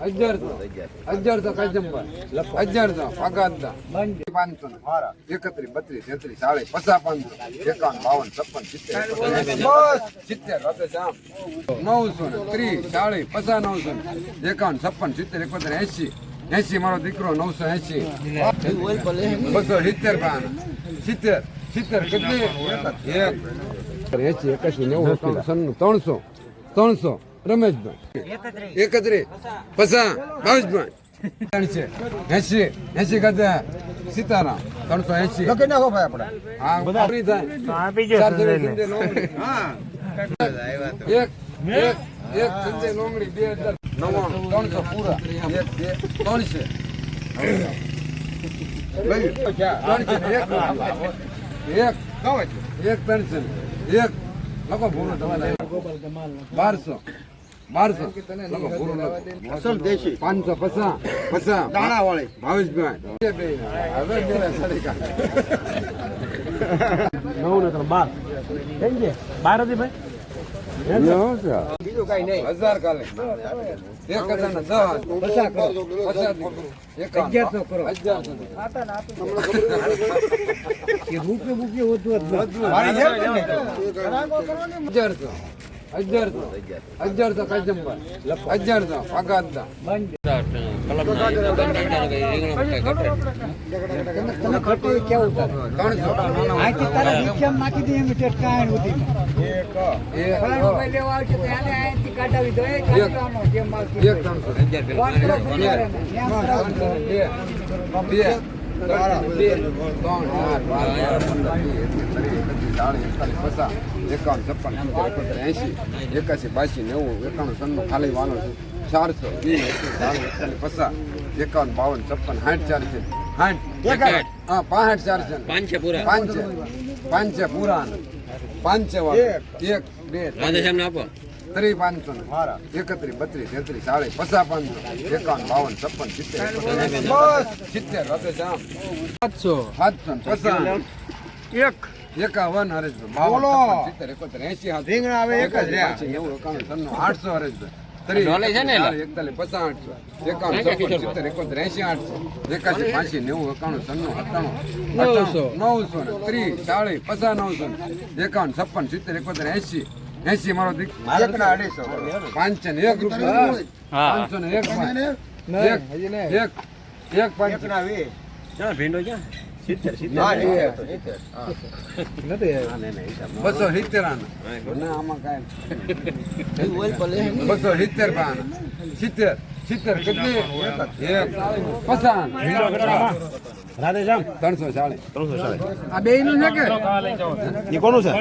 અગિયારસો અગિયારસો કાજંબર અગિયારસો, પગારદા, પાંચસો એકત્રીસ, બત્રીસ, તેત્રીસ, ચાળીસ, પચાસ પાંચસો એકાવન, બાવન, છપ્પન, સિત્તેર સિત્તેર નવસો ત્રીસ, ચાળીસ, પચાસ, નવસો ને છપ્પન, સિત્તેર, એકોતેર એસી એસી મારો દીકરો, નવસો એસી બસો સિત્તેર સિત્તેર સિત્તેર, કેટલી? એક. એસી એકાસી નેવું ત્રણસો ત્રણસો રમેશભાઈ. એકત્રી પસા ભાવેશભાઈ ત્રણસે. એસી. એસી કદે સીતારામ. ત્રણસો એસી. લખી નાખો ભાઈ આપણે. એક એક સંજય લોંગડી બે હજાર. નવ્વાણું ત્રણસો પૂરા. એક બે ત્રણસે ત્રણસે. એક. એક. ત્રણસે. એક. લખો તમારે બારસો. બારસો. અસલ દેશી. પાંચસો પચાસ પચાસ. દાણા વાળી. ભાવેશભાઈ નવ ને ત્રણ બાર. કેમ છે બાર હતી ભાઈ? બીજું કઈ નહીં. હજાર કાલે. એક હજાર ને દસ. પચાસ કરો. પચાસ અગિયારસો કરો. અગિયારસો મારી છે ને? અગિયારસો. અગિયારસો. અગિયારસો કાજંબર અગિયારસો પગારદા ત્રણસો. એકાવન છપ્પન સિત્તેર એંશી એકાસી બાસી નેવું એકાણું ત્રણનું ખાલી વાળો છે ચારસો વીસ એકતાલીસ પચાસ એકાવન બાવન છપ્પન સાઠ ચાર છે સાઠ હા પાંસઠ ચાર છે પાંચ પૂરા. પાંચ પાંચે પૂરા. પાંચે એક બે ત્રણ. ત્રીસ પાંચસો ને. એકત્રીસ બત્રીસ તેત્રીસ ચાલીસ પચાસ પાંચસો. એકાવન બાવન છપ્પન સિત્તેર એકોતેર, સિત્તેર સાતસો. સાતસો પચાસ. એક. એકાવન હરેશભાઈ બાવન બોલો. સિત્તેર એકોતેર એસી હાથ રીંગણા આવે એક જ નેવું એકાણું ત્રણનું આઠસો હરેશભાઈ એકતાલીસ પચાસ આઠસો. એકાવન છપ્પન સિત્તેર એકોતેર એસી આઠસો. એકાસી પાંચી નેવું એકાણું સન્નું સત્તાણું નવસો. નવસો ને ત્રીસ ચાલીસ પચાસ નવસો એકાવન છપ્પન સિત્તેર એકોતેર એસી એસી મારો દીક. અઢીસો પાંચ ને એક રૂપિયા. પાંચસો ને એક. એક એક એક પાંચ. એકના વીસ. ભીંડો ક્યાં સિત્તેર સિત્તેર. બસો સિત્તેર ના આમાં કાંઈ બસો સિત્તેર પા આના. સિત્તેર સિત્તેર કેટલી? પચાસ. રાધે શ્યામ. ત્રણસો ચાલીસ ત્રણસો ચાલીસ આ બે નું છે કે? એ કોનું છે?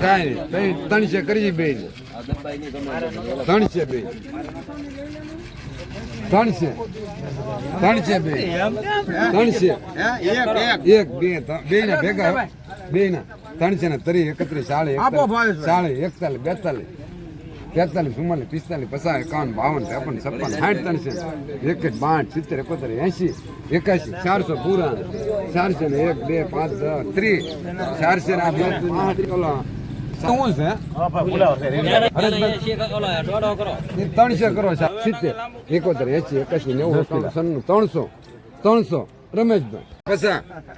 છે, ત્રણસે કરી બે. ત્રણસે બે. ત્રણસે ત્રણસે બે. ત્રણસે હે? એક એક. એક બે બે ને ભેગા. બે ના ત્રણસો ને ત્રીસ એકત્રીસ ભાવેશભાઈ. ચાલીસ એકતાલીસ બેતાલીસ તેતાલીસ ચુમ્માલીસ પિસ્તાલીસ પચાસ એકાવન બાવન ત્રેપન છપ્પન સાઠ ત્રણસે એક જ બાઠ સિત્તેર એકોતેર એસી એકાસી ચારસો પૂરા ચારસો ને એક બે પાંચ દસ ત્રીસ ચારસો ને ત્રણસો કરો સિત્તેર એકોતેર એસી એકાસી નેવું ત્રણસો ત્રણસો રમેશભાઈ પચાસ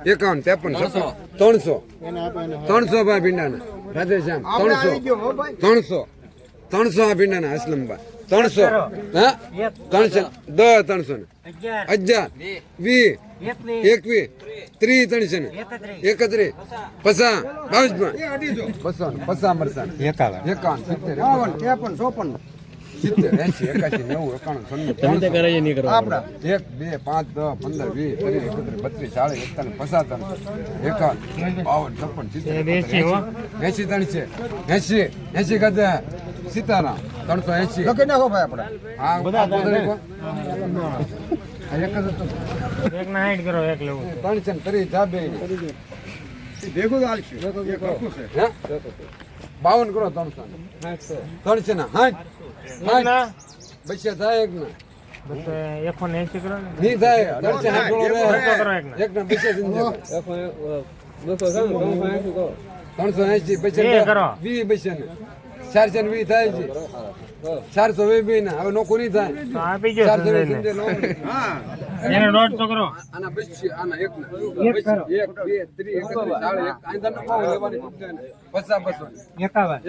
એકાવન ત્રેપન ત્રણસો. ત્રણસો. ભાઈ ભીંડાના. રાધેશ્યામ ત્રણસો. આવી ગયો હો ભાઈ. ત્રણસો. ત્રણસો આ ભીંડાના અસલમભાઈ ત્રણસો. હા? ત્રણસો. દ ત્રણસો ને. અગિયાર. વી એકવી ત્રીસ ત્રણસો ને. એકત્રીસ. પસા બાવીસ પસા પસા મરસા એકાવન. એકાવન સિત્તેર ચોપન. સિત્તેર એસી એકાસી નેવું એકાણું તમે તે ત્રણસો નહીં કરવા આપણા એક બે પાંચ દસ પંદર વીસ ત્રીસ એકત્રીસ બત્રીસ ચાલીસ એકતાલીસ પચાસ એકાવન બાવન છપ્પન સિત્તેર એસી ત્રણસે એસી એસી કદે સીતારામ ત્રણસો એસી લખી નાખો ભાઈ આપણે. હા બધા ત્રણે. એક જ. એક ના કરો એક લેવું. ત્રણ છે ત્રીસ ભેગું હાલશે. છે? બાવન કરો ત્રણસો. ત્રણસો ને હાઠ થાય એક ને. એકસો ને. એસી કરો નહીં થાય. એક ના પૈસા ત્રણસો એસી પૈસા વીસ પૈસા ને ચારસો ને વીસ થાય છે. ચારસો વીસ બી ને હવે નોકરી થાય. ચારસો વીસ એને નોટ તો કરો. આના પછી આના એક એક કરો. 1 2 3 4 5 આંધણ નો. લેવાની પૈસા બસો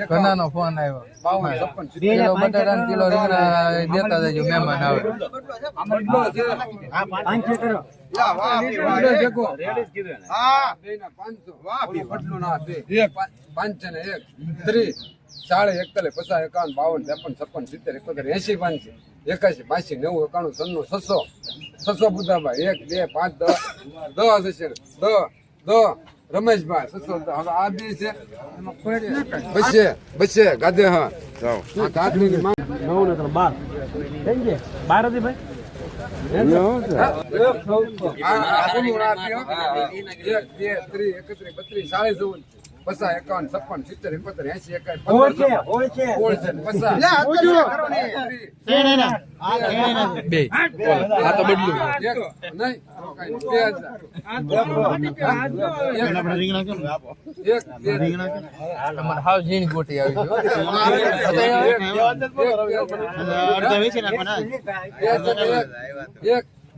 ઘણા નો ફોન આવ્યો. 52 56 કિલો કિલો રીંગણા દેતા જજો મહેમાન આવે. ને 1 3 ચાળીસ એકતાલીસ પચાસ એકાવન બાવન ત્રેપન છપ્પન સિત્તેર એકોતેર એસી પાંચસી એકાસી બાસી નેવું એકાણું સન્નું છસો છસો બુદ્ધાભાઈ એક બે પાંચ દસ દસ હશે દસ દસ રમેશભાઈ છસો હવે આ બી છે બસે બસે ગાદે હા જાઓ નવ ને બાર બાર હતી ભાઈ એક બે ત્રીસ એકત્રીસ બત્રીસ સાડી ચૌદ પચાસ એકાવન છપ્પન સિત્તેર એકોતેર એસી એકાવન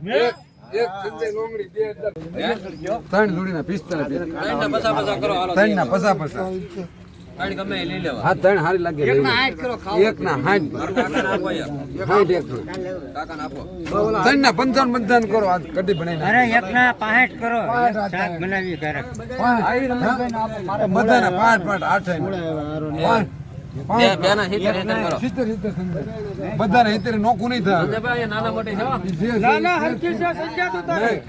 એક ત્રણ જોડીના પિસ્તાલીસ ત્રણ ના પસા પસા હા ત્રણ હારી લાગે એક. ના હાથ હાથ એક ત્રણ ના પંચાવન પંચાવન કરો આ કઢી બનાવી અરે એક ના પાંઠ કરો શાક બનાવી કરે બધાના પાંચ પાંચ આઠ. બધાને સિત્તેર નોખું નહીં થાય. છે.